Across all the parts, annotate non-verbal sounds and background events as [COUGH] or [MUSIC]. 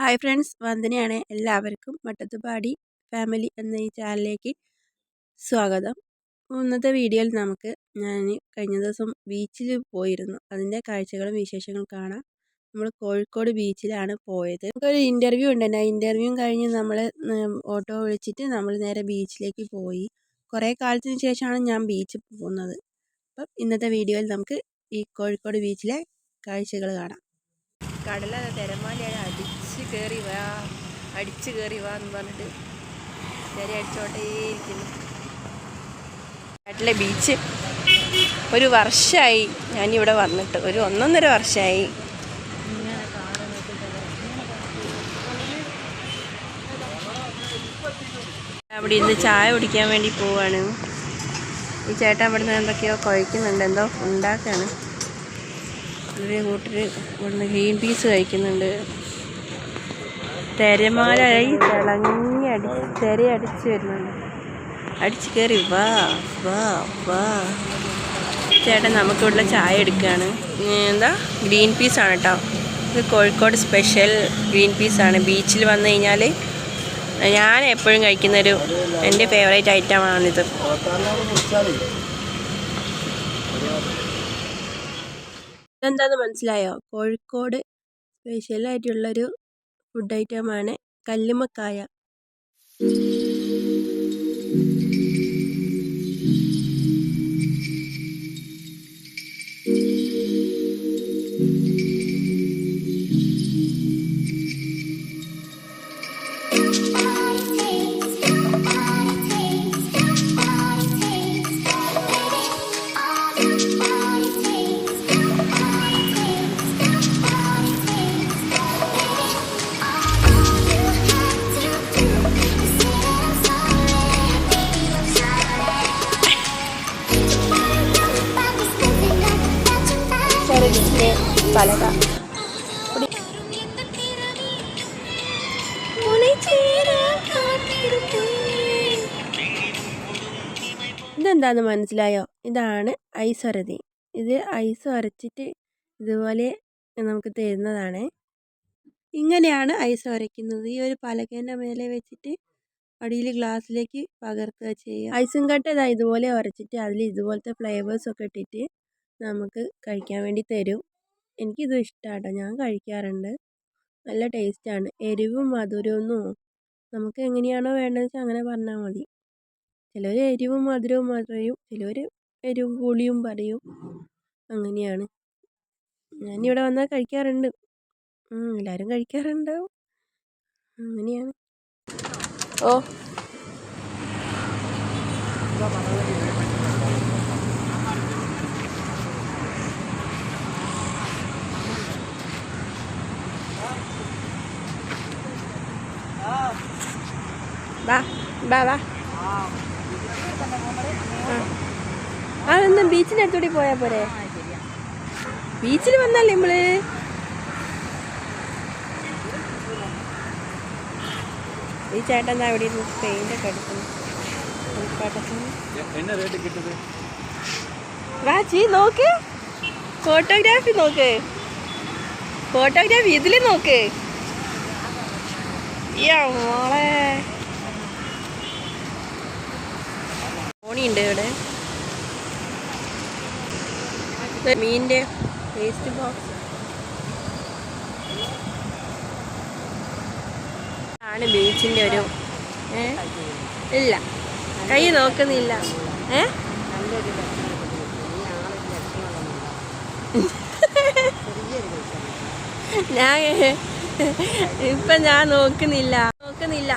Hi friends വന്ദനയാണ്. എല്ലാവർക്കും മട്ടത്തുപാടി family എന്ന ഈ ചാനലിലേക്ക് സ്വാഗതം. ഇന്നത്തെ വീഡിയോയിൽ നമുക്ക് ഞാൻ കഴിഞ്ഞ ദിവസം ബീച്ചിൽ പോയിരുന്നു. അതിന്റെ കാഴ്ചകളും വിശേഷങ്ങളും കാണാം. നമ്മൾ കോഴിക്കോട് ബീച്ചിലാണ് പോയത്. നമുക്കൊരു ഇന്റർവ്യൂ ഉണ്ട് ആ ഇന്റർവ്യൂ കഴിഞ്ഞ് നമ്മൾ ഓട്ടോ വിളിച്ചിട്ട് നമ്മൾ നേരെ ബീച്ചിലേക്ക് പോയി. കുറേ കാലത്തിന് ശേഷമാണ് ഞാൻ ബീച്ചിൽ പോകുന്നത്. അപ്പം ഇന്നത്തെ വീഡിയോയിൽ നമുക്ക് ഈ കോഴിക്കോട് ബീച്ചിലെ കാഴ്ചകൾ കാണാം. കടല തിരമാലയാണ് അടിച്ച് കയറി വാ അടിച്ച് കയറി വാ എന്ന് പറഞ്ഞിട്ട് കയറി അടിച്ചോട്ടേ ഇരിക്കുന്നു നാട്ടിലെ ബീച്ച് ഒരു വർഷമായി ഞാനിവിടെ വന്നിട്ട് ഒരു ഒന്നൊന്നര വർഷമായി അവിടെ ഇന്ന് ചായ കുടിക്കാൻ വേണ്ടി പോവാണ്. ഈ ചേട്ടൻ അവിടെ നിന്ന് എന്തൊക്കെയോ കുഴക്കുന്നുണ്ട് എന്തോ ഉണ്ടാക്കാണ്. കൂട്ടർ ഇവിടുന്ന് ഗ്രീൻ പീസ് കഴിക്കുന്നുണ്ട്. തിരമാലയായി തിളങ്ങി അടി തിര അടിച്ച് വരുന്നുണ്ട്. അടിച്ച് കയറി വാ വാ വാ. ചേട്ടൻ നമുക്കിവിടെ ചായ എടുക്കുകയാണ്. എന്താ? ഗ്രീൻ പീസാണ് കേട്ടോ. ഇത് കോഴിക്കോട് സ്പെഷ്യൽ ഗ്രീൻ പീസാണ് ബീച്ചിൽ വന്നു കഴിഞ്ഞാൽ ഞാൻ എപ്പോഴും കഴിക്കുന്നൊരു എന്റെ ഫേവറേറ്റ് ഐറ്റമാണിത് ഇതെന്താന്ന് മനസ്സിലായോ? കോഴിക്കോട് സ്പെഷ്യലായിട്ടുള്ളൊരു ഫുഡ് ഐറ്റമാണ് കല്ലുമ്മക്കായ. ഇതെന്താന്ന് മനസ്സിലായോ? ഇതാണ് ഐസ് അരതി ഇത് ഐസ് അരച്ചിട്ട് ഇതുപോലെ നമുക്ക് തരുന്നതാണ്. ഇങ്ങനെയാണ് ഐസ് വരയ്ക്കുന്നത് ഈ ഒരു പലകേന്റെ മേലെ വെച്ചിട്ട് അടിയിൽ ഗ്ലാസ്സിലേക്ക് പകർത്തുക ചെയ്യുക. ഐസും കട്ട ഇതാ ഇതുപോലെ ഉരച്ചിട്ട് അതിൽ ഇതുപോലത്തെ ഫ്ലേവേഴ്സ് ഒക്കെ ഇട്ടിട്ട് നമുക്ക് കഴിക്കാൻ വേണ്ടി തരും. എനിക്കിത് ഇഷ്ടമാട്ടോ ഞാൻ കഴിക്കാറുണ്ട്. നല്ല ടേസ്റ്റാണ്. എരിവും മധുരമൊന്നും നമുക്ക് എങ്ങനെയാണോ വേണ്ടതെന്ന് വെച്ചാൽ അങ്ങനെ പറഞ്ഞാൽ മതി. ചിലർ എരിവും മധുരവും പറയും. ചിലർ എരിവും പുളിയും പറയും. അങ്ങനെയാണ്. ഞാൻ ഞാനിവിടെ വന്നാൽ കഴിക്കാറുണ്ട്. എല്ലാവരും കഴിക്കാറുണ്ടാവും അങ്ങനെയാണ്. ഓ. ബാ ബാ വാ അതൊന്നും ബീച്ചിന്റെ അടുത്തൂടി പോയാൽ പോരെ? ബീച്ചിൽ വന്നല്ലേ നമ്മൾ? ഈ ചേട്ടൻ ഞാൻ ഇവിടെ ഇരുന്ന് പെയിന്റ് ഒക്കെ എടുക്കുന്നു. വാച്ചി ഫോട്ടോഗ്രാഫി നോക്ക്. ഫോട്ടോഗ്രാഫി ഇതിൽ നോക്ക്. ഈ അമ്മളെ ഓണിയുണ്ട് ഇവിടെ. മീനിന്റെ വേസ്റ്റ് ബോക്സ്. ആണ് ബീച്ചിന്റെ ഒരു ഇല്ല. കൈ നോക്കുന്നില്ല. ഏ? ഞാൻ ഇപ്പൊ ഞാൻ നോക്കുന്നില്ല. നോക്കുന്നില്ല.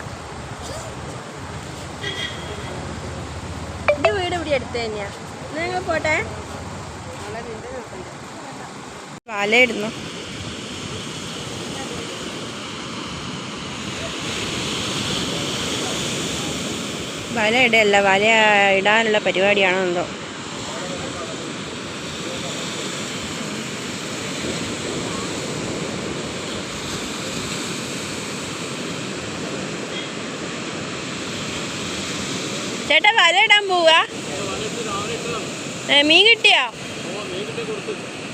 എന്റെ തന്നെയാണ് നിങ്ങൾ പോട്ടെ? വലയിടുന്നു. വല ഇടയല്ല വല ഇടാനുള്ള പരിപാടിയാണോ എന്തോ. ചേട്ടാ വല ഇടാൻ പോവാ. മീൻ കിട്ടിയോ?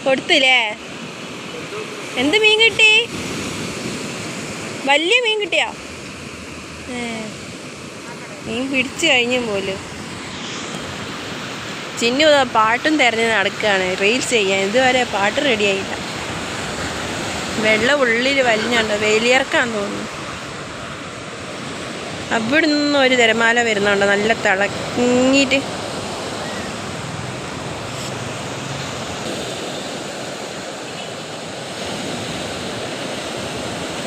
കൊടുത്തില്ലേ? എന്ത് മീൻ കിട്ടി? വലിയ മീൻ കിട്ടിയോ? മീൻ പിടിച്ചു കഴിഞ്ഞു പോലും. ചിന്നു പാട്ടും തിരഞ്ഞ് നടക്കുകയാണ് റീൽസ് ചെയ്യാൻ. ഇതുവരെ പാട്ട് റെഡിയായില്ല വെള്ളം ഉള്ളിൽ വലിഞ്ഞുണ്ട്? വേലിയർക്കാന്ന് തോന്നുന്നു. അവിടെ നിന്ന് ഒരു തിരമാല വരുന്നുണ്ട്. നല്ല തിളങ്ങിയിട്ട്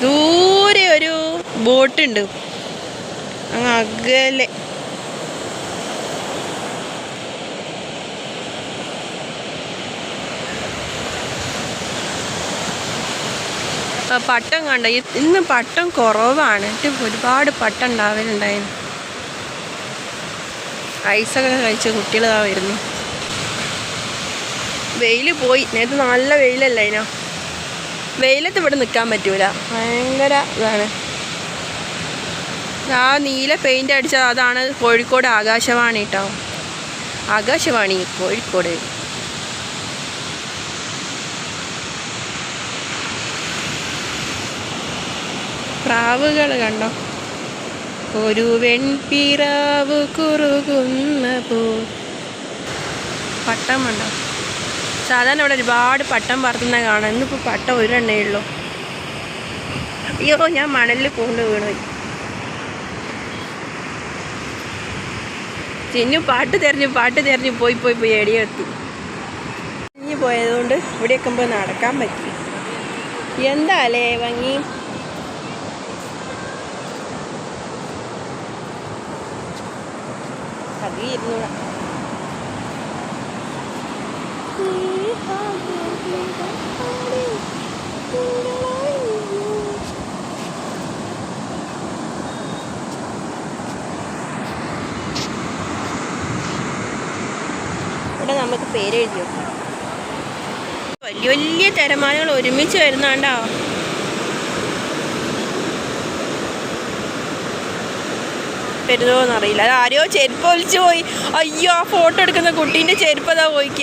ദൂരെ ഒരു ബോട്ടുണ്ട്. അങ്ങ് അകലെ. പട്ടം കണ്ട? ഇന്ന് പട്ടം കുറവാണ്. ഒരുപാട് പട്ടം ഉണ്ടാവലുണ്ടായിരുന്നു. ഐസൊക്കെ കഴിച്ച കുട്ടികളാ വരുന്നു. വെയിൽ പോയി. നേരത്തെ നല്ല വെയിലല്ല അതിനോ വെയിലത്ത് ഇവിടെ നിൽക്കാൻ പറ്റൂല. ഭയങ്കര ഇതാണ്. ആ നീല പെയിന്റ് അടിച്ചത് അതാണ് കോഴിക്കോട് ആകാശവാണി കേട്ടോ ആകാശവാണി കോഴിക്കോട്. പ്രാവുകൾ കണ്ടോ? ഒരു വെൺപിറാവ് കുറുകുന്ന പോ പട്ടം കണ്ടോ? സാധാരണ ഇവിടെ ഒരുപാട് പട്ടം പറത്തുന്ന കാണാം. ഇന്നിപ്പോൾ പട്ടം ഒരെണ്ണേ ഉള്ളൂ. അയ്യോ ഞാൻ മണലിൽ പൂണ്ട് വീണു ചിന്നു പാട്ട് തെരഞ്ഞു പാട്ട് തെരഞ്ഞു. പോയി പോയി പോയി എടിയെത്തി ഇനി പോയതുകൊണ്ട് ഇവിടെയൊക്കെ പോയി നടക്കാൻ പറ്റി. എന്താ അല്ലേ ഭംഗി? അത് ഇരുന്നൂടാ. ഇവിടെ നമുക്ക് പേര് എഴുതി വെക്കാം. വലിയ വലിയ തിരമാലകൾ ഒരുമിച്ച് വരുന്നാണ്ടോ വരുന്നോന്നറിയില്ല അത് ആരെയോ ചെരുപ്പ് ഒലിച്ചു പോയി. അയ്യോ ആ ഫോട്ടോ എടുക്കുന്ന കുട്ടീന്റെ ചെരുപ്പ് അതാ പോയിക്ക.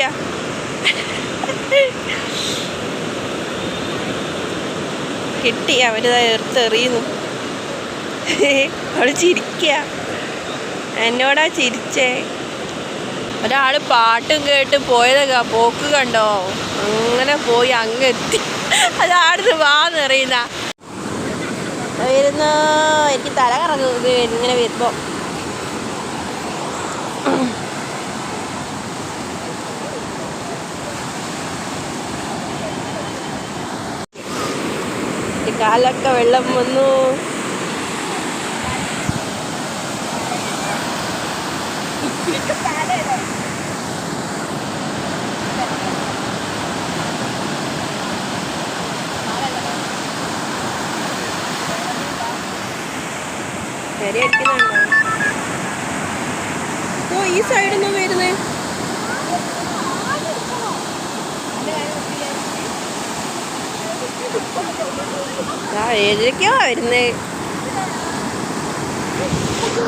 കിട്ടി അവർ എടുത്തെറിയുന്നു അവൾ ചിരിക്കുക എന്നോടാ ചിരിച്ചേ. ഒരാൾ പാട്ടും കേട്ട് പോയതൊക്കെ പോക്ക് കണ്ടോ? അങ്ങനെ പോയി അങ്ങ് എത്തി അതാടുന്ന് വാ നിറയുന്ന വരുന്നു. എനിക്ക് തല കറങ്ങുന്നത് ഇങ്ങനെ വരുമ്പോ. കാലൊക്കെ വെള്ളം വന്നു. ശരി അടിക്കുന്നുണ്ടോ ഓ ഈ സൈഡിൽ നിന്ന് വരുന്നേ. ഏതൊക്കെയോ വരുന്നേ?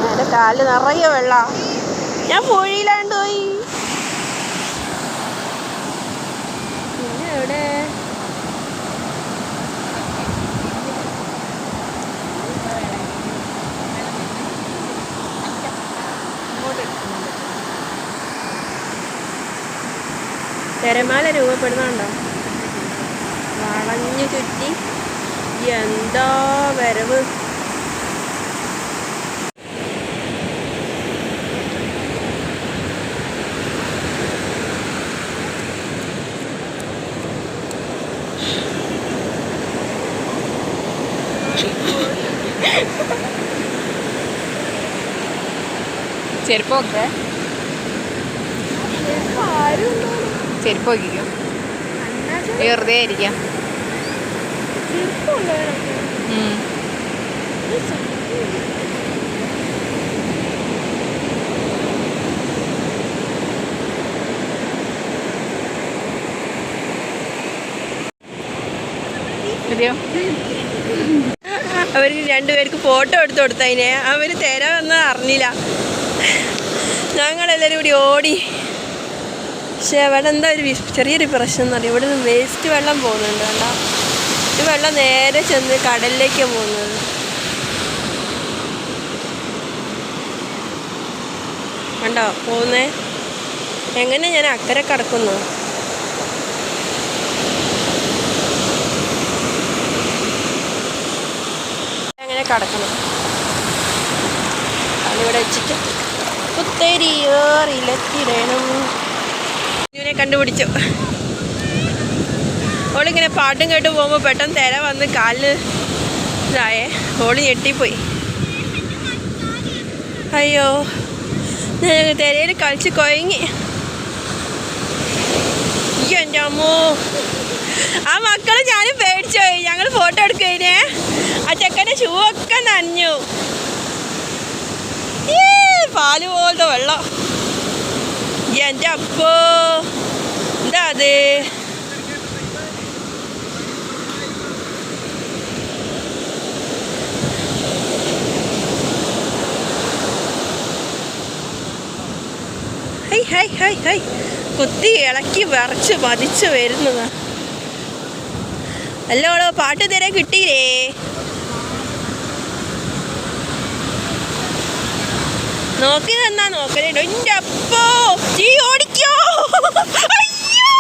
എന്റെ കാൽ നിറയെ വെള്ള. ഞാൻ പുഴയിലാണ്ട് പോയി. പിന്നെ എവിടെ? തിരമാല രൂപപ്പെടുന്നുണ്ടോ? വളഞ്ഞു ചുറ്റി എന്താ വരവ്. ചെരുപ്പൊക്കെ? ചെരുപ്പ് നോക്കിക്കോ വെറുതെ ആയിരിക്കാം. അവർക്ക് രണ്ടുപേർക്ക് ഫോട്ടോ എടുത്ത് കൊടുത്തതിനെ. അവർ തരാമെന്ന് അറിഞ്ഞില്ല. ഞങ്ങളെല്ലാവരും കൂടി ഓടി. പക്ഷെ അവിടെ എന്താ ഒരു ചെറിയൊരു പ്രശ്നം എന്ന് അറിയാം ഇവിടെ നിന്ന് വേസ്റ്റ് വെള്ളം പോകുന്നുണ്ട് കണ്ടോ? ഈ വെള്ളം നേരെ ചെന്ന് കടലിലേക്ക് പോകുന്നത്. കണ്ടോ? പോകുന്നേ? എങ്ങനെ ഞാൻ അക്കരെ കടക്കുന്നു? എങ്ങനെ കടക്കണം? അതിവിടെ വെച്ചിട്ട് കുത്തേരിയേറിയിലെത്തിടണം ഇവനെ കണ്ടുപിടിച്ചു. ഓളിങ്ങനെ പാട്ടും കേട്ട് പോകുമ്പോൾ പെട്ടെന്ന് തിര വന്ന് കാലിന് ഇതായേ ഓൾ ഞെട്ടിപ്പോയി. അയ്യോ തിരയിൽ കളിച്ച് കൊയങ്ങി. അയ്യോ എന്റെ അമ്മോ. ആ മക്കൾ ഞാനും പേടിച്ചു പോയി. ഞങ്ങൾ ഫോട്ടോ എടുക്കുന്നേ ആ ചെക്കന്റെ ഷൂ ഒക്കെ നനഞ്ഞു. പാൽ പോലത്തെ വെള്ളം. എന്റെ അപ്പോ എന്താ അത്? ഹൈ ഹൈ ഹൈ ഹൈ. കുത്തി ഇളക്കി വിറച്ച് പതിച്ച് വരുന്നത്. അല്ലോളോ പാട്ട് തരെ കിട്ടിയില്ലേ? നോക്കി തന്നാ നോക്കലുണ്ടോ എന്റെ അപ്പോ ജീ ഓടിക്കോ. അയ്യോ,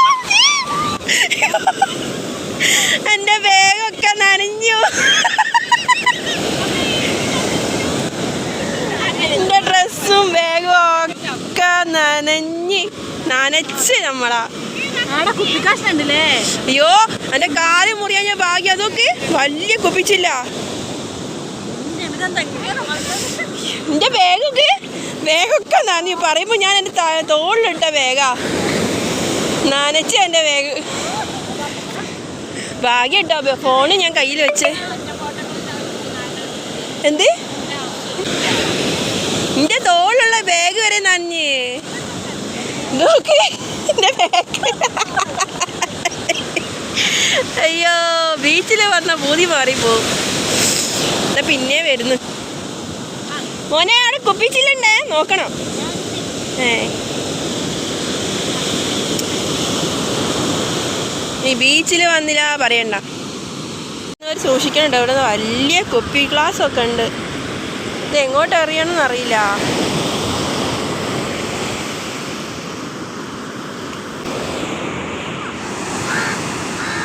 വേഗമൊക്കെ നനഞ്ഞു. എന്റെ ഡ്രസ്സും ബാഗും നനഞ്ഞ് നനച്ച് നമ്മളാ. അയ്യോ എന്റെ കാൽ മുറിയാൻ ഞാൻ ഭാഗ്യം. അതൊക്കെ വലിയ കുപ്പിച്ചില്ല. എന്റെ ബാഗൊക്കെ വേഗൊക്കെ നനഞ്ഞു. പറയുമ്പോ ഞാൻ എന്റെ ത- തോളിലിട്ട വേഗ നനച്ച് എന്റെ വേഗ ഭാഗ്യം ഇട്ടോ ഫോണ് ഞാൻ കയ്യിൽ വെച്ച്. എന്ത്? ബാഗ് വരെ നഞ്ഞ് നോക്ക് എന്റെ ബാഗ് അയ്യോ ബീച്ചിൽ വന്ന പൂതി മാറിപ്പോവും എന്നാ പിന്നെ വരുന്നു. മോനെ അവിടെ കുപ്പിച്ചില്ലുണ്ട്. നോക്കണം. ഏ. നീ ബീച്ചിൽ വന്നില്ല പറയണ്ട. ഒരു സൂക്ഷിക്കണുണ്ട്. ഇവിടെ വലിയ കുപ്പി ഗ്ലാസ് ഒക്കെ ഉണ്ട്. ഇത് എങ്ങോട്ട് എറിയണമെന്ന് അറിയില്ല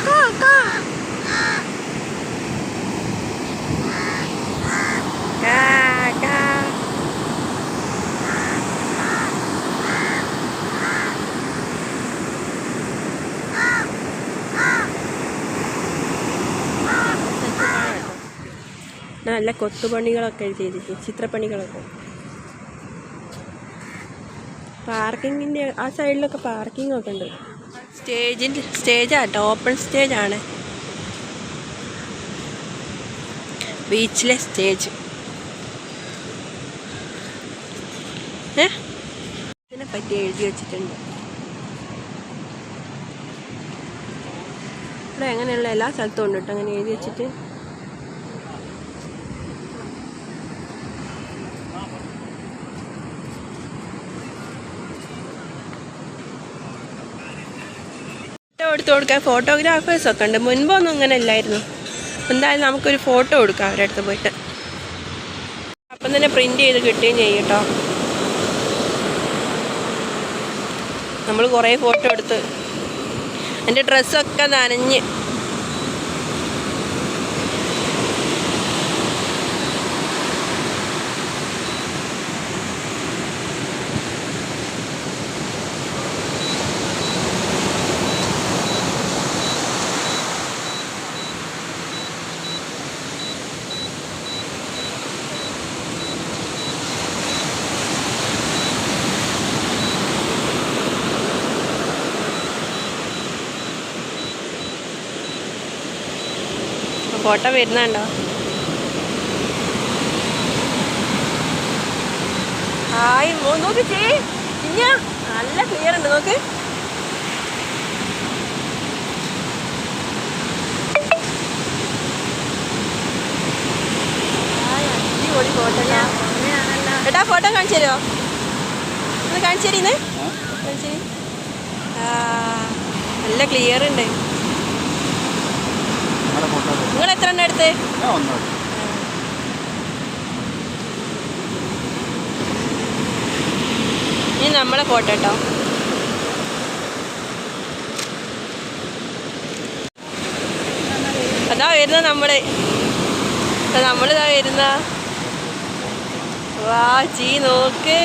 കാ, കാ. കാ, കാ. നല്ല കൊത്തുപണികളൊക്കെ ചെയ്തിട്ട് ചിത്രപ്പണികളൊക്കെ. പാർക്കിങ്ങിന്റെ ആ സൈഡിലൊക്കെ പാർക്കിംഗ് ഒക്കെ ഉണ്ട്. സ്റ്റേജിന്റെ സ്റ്റേജാട്ടോ ഓപ്പൺ സ്റ്റേജാണ്. ബീച്ചിലെ സ്റ്റേജ്. ഇതിനെ പറ്റി എഴുതി വെച്ചിട്ടുണ്ട്. ഇവിടെ അങ്ങനെയുള്ള എല്ലാ സ്ഥലത്തും ഉണ്ട് കേട്ടോ അങ്ങനെ എഴുതി വെച്ചിട്ട് ഫോട്ടോ എടുത്ത് കൊടുക്കാൻ ഫോട്ടോഗ്രാഫേഴ്സൊക്കെ ഉണ്ട്. മുൻപൊന്നും അങ്ങനെ ഇല്ലായിരുന്നു എന്തായാലും നമുക്കൊരു ഫോട്ടോ കൊടുക്കാം അവരുടെ അടുത്ത് പോയിട്ട്. അപ്പം തന്നെ പ്രിന്റ് ചെയ്ത് കിട്ടുകയും ചെയ്യും കേട്ടോ. നമ്മൾ കുറേ ഫോട്ടോ എടുത്ത്. എന്റെ ഡ്രസ്സൊക്കെ നനഞ്ഞ്. ഫോട്ടോ വരുന്നുണ്ടോ? ഹായ് നോക്ക് ചേ. ഇഞ്ഞ നല്ല ക്ലിയർ ഉണ്ട് നോക്ക്. അടിപൊളി ഫോട്ടോ ഏട്ടാ ഫോട്ടോ കാണിച്ചു തരുമോ ഒന്ന് കാണിച്ചു തരീന്ന്? കാണിച്ചു തരീ. നല്ല ക്ലിയർ ഉണ്ട്. നിങ്ങൾ എത്ര എണ്ണം എടുത്ത്? ഇനി നമ്മളെ ഫോട്ടോ കേട്ടോ. അതാ വരുന്ന നമ്മൾ. നമ്മളിതാ വരുന്ന. വാ ചീ നോക്ക്.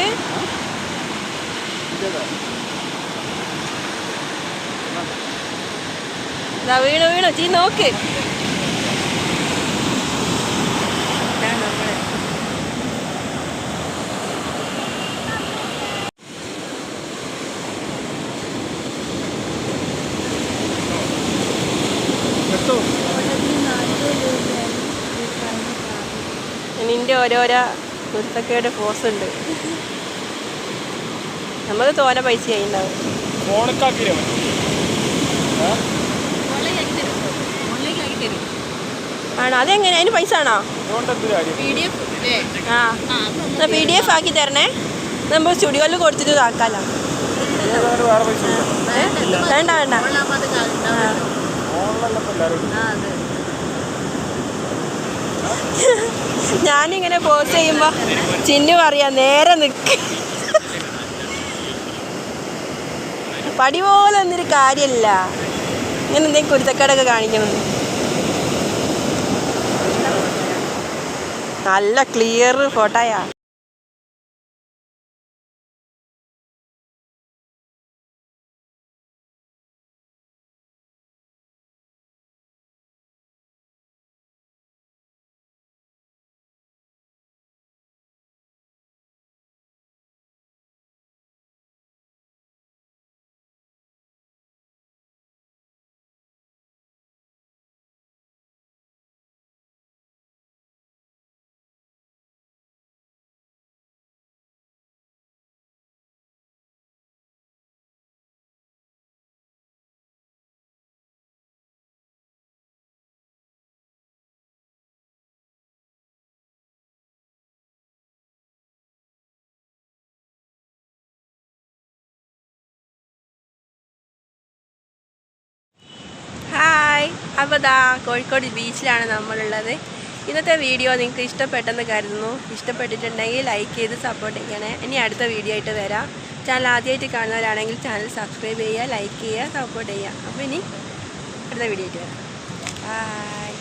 വീണു വീണു. ചീ നോക്ക് ഇതാ നമ്മൾ എത്തോ നിന്റെ ഓരോരോ കുരുത്തക്കേട് ഫോഴ്സ് ഉണ്ട്. നമ്മൾ തോന പൈസ ആണോ? അതെങ്ങനെ? അതിന് പൈസ ആണോ? ആ. പി ഡി എഫ് ആക്കി തരണേ. നമ്മൾ സ്റ്റുഡിയോയിൽ കൊടുത്തിട്ട് ഇതാക്കാലോ? വേണ്ട വേണ്ട ഓൺലാകുമ്പോൾ അത് ആ. ഫോണിലല്ല ഇപ്പൊ എല്ലാവരും ആ അതെ [LAUGHS] ഞാനിങ്ങനെ പോസ്റ്റ് ചെയ്യുമ്പോ ചിന്നു പറയാ നേരെ നിൽക്ക് [LAUGHS] പടി പോലെ ഒന്നൊരു കാര്യമില്ല ഇങ്ങനെ എന്തെങ്കിലും കുരുത്തക്കേടൊക്കെ കാണിക്കണം നല്ല ക്ലിയർ ഫോട്ടോയാ അപ്പോൾ ദാ കോഴിക്കോട് ബീച്ചിലാണ് നമ്മളുള്ളത്. ഇന്നത്തെ വീഡിയോ നിങ്ങൾക്ക് ഇഷ്ടപ്പെട്ടെന്ന് കരുതുന്നു. ഇഷ്ടപ്പെട്ടിട്ടുണ്ടെങ്കിൽ ലൈക്ക് ചെയ്ത് സപ്പോർട്ട് ചെയ്യണേ. ഇനി അടുത്ത വീഡിയോ ആയിട്ട് വരാം. ചാനൽ ആദ്യമായിട്ട് കാണുന്നവരാണെങ്കിൽ ചാനൽ സബ്സ്ക്രൈബ് ചെയ്യുക ലൈക്ക് ചെയ്യുക സപ്പോർട്ട് ചെയ്യുക. അപ്പോൾ ഇനി അടുത്ത വീഡിയോ ആയിട്ട് വരാം. ബൈ